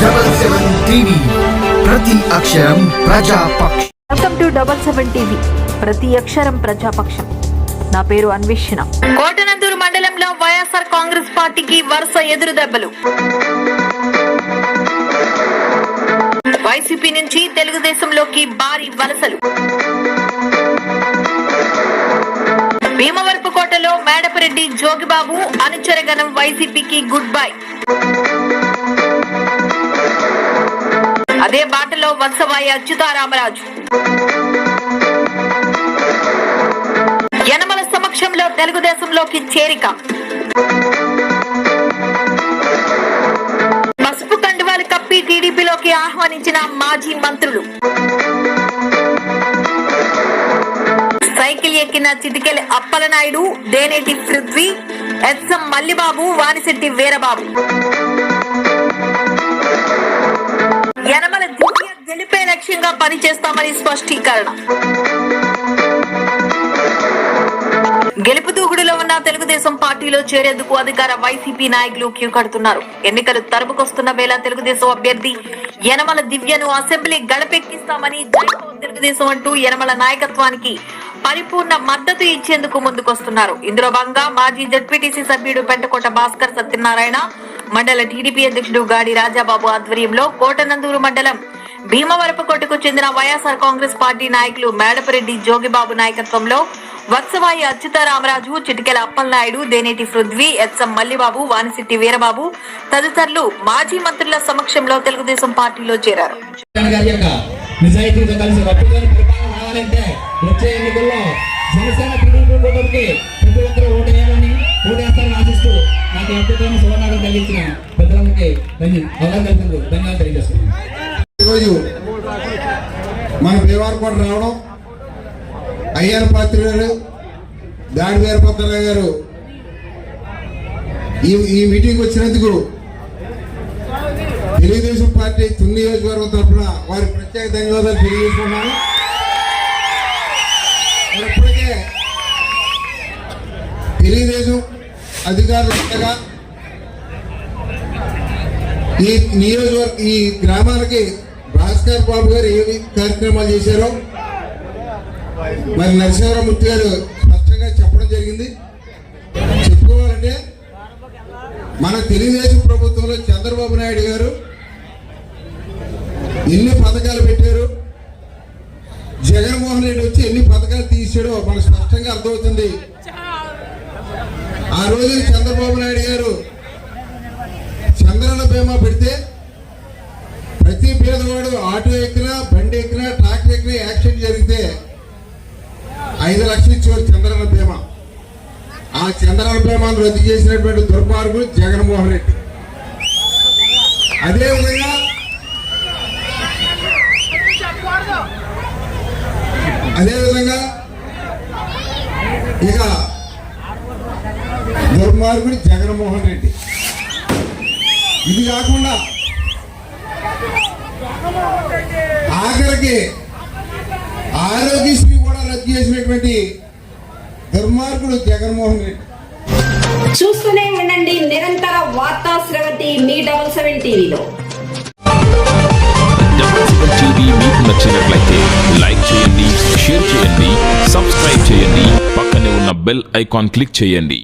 Double seven TV ప్రతి అక్షరం ప్రజాపక్ష welcome to double seven TV ప్రతి అక్షరం ప్రజాపక్షం నా పేరు అన్వేషణ. కోటనందూరు మండలంలో వైఎస్ఆర్ కాంగ్రెస్ పార్టీకి వరుస ఎదురు దెబ్బలు. వైసీపీ నుంచి తెలుగుదేశంలోకి భారీ వలసలు. భీమవరపుకోటలో మేడపరెడ్డి జోగిబాబు అనుచరగణం వైసీపీకి గుడ్ బై. అదే బాటలో వత్సవాయి అచ్యుతారామరాజు. సమక్షంలో తెలుగుదేశంలోకి చేరిక. పసుపు కండువాలు కప్పి టీడీపీలోకి ఆహ్వానించిన మాజీ మంత్రులు. సైకిల్ ఎక్కిన చిటికెలి అప్పలనాయుడు దేనేటి పృథ్వీ ఎస్ఎం మల్లిబాబు వానిశెట్టి వీరబాబు. యనమల దివ్య గెలిపే లక్ష్యంగా పనిచేస్తామని స్పష్టీకరణ. గెలుపు దూకుడులో ఉన్న తెలుగుదేశం పార్టీలో చేరేందుకు అధికార వైసీపీ నాయకులు క్యూ కడుతున్నారు ఎన్నికలు తరుపుకొస్తున్న వేళ తెలుగుదేశం అభ్యర్థి యనమల దివ్యను అసెంబ్లీ గడపెక్కిస్తామని తెలుగుదేశం అంటూ యనమల నాయకత్వానికి పరిపూర్ణ మద్దతు ఇచ్చేందుకు ముందుకొస్తున్నారు. ఇందులో భాగంగా మాజీ జడ్పీటీసీ సభ్యుడు పెంటకోట భాస్కర్ సత్యనారాయణ మండల టీడీపీ అధ్యక్షుడు గాడి రాజాబాబు ఆధ్వర్యంలో కోటనందూరు మండలం భీమవరపుకోటకు చెందిన వైఎస్ఆర్ కాంగ్రెస్ పార్టీ నాయకులు మేడపరెడ్డి జోగిబాబు నాయకత్వంలో వత్సవాయి అచ్యుతారామరాజు చిటికెల అప్పలనాయుడు దేనేటి పృథ్వీ ఎస్ఎం మల్లిబాబు వానిశెట్టి వీరబాబు తదితరులు మాజీ మంత్రుల సమక్షంలో తెలుగుదేశం పార్టీలో చేరారు. మన భీమవరకోట రావడం అయ్యర్ పాత్రి గారు దాడి వీరభద్రరావు గారు ఈ ఈ మీటింగ్ వచ్చినందుకు తెలుగుదేశం పార్టీ తుని నియోజకవర్గం తరఫున వారికి ప్రత్యేక ధన్యవాదాలు తెలియజేస్తున్నాను ఇప్పటికే తెలుగుదేశం అధికారులు ఉండగా ఈ నియోజకవర్గ ఈ గ్రామాలకి భాస్కర్ బాబు గారు ఏమి కార్యక్రమాలు చేశారో మరి నరసింహరామూర్తి గారు స్పష్టంగా చెప్పడం జరిగింది. చెప్పుకోవాలంటే మన తెలుగుదేశం ప్రభుత్వంలో చంద్రబాబు నాయుడు గారు ఎన్ని పథకాలు పెట్టారు? జగన్మోహన్ రెడ్డి వచ్చి ఎన్ని పథకాలు తీసాడో మనకు స్పష్టంగా అర్థమవుతుంది. ఆ రోజు చంద్రబాబు నాయుడు గారు చంద్రన బీమా పెడితే ప్రతి పేదవాడు ఆటో ఎక్కినా బండి ఐదు లక్షలు ఇచ్చేవారు చంద్రన్న బీమా ఆ చంద్రన్న బీమాను రద్దు చేసినటువంటి దుర్మార్గుడు జగన్మోహన్ రెడ్డి. అదేవిధంగా అదేవిధంగా ఇక దుర్మార్గుడు జగన్మోహన్ రెడ్డి. ఇది కాకుండా ఆఖరికి ఆరోగ్య చేసినటువంటి దుర్మార్గుడు జగన్మోహన్ రెడ్డి. చూస్తూనే ఉండండి నిరంతర వార్తా స్రవంతి మీ డబల్ సెవెన్ టీవీలో. టీవీ మీకు నచ్చినట్లయితే లైక్ చేయండి షేర్ చేయండి సబ్స్క్రైబ్ చేయండి పక్కనే ఉన్న బెల్ ఐకాన్ క్లిక్ చేయండి.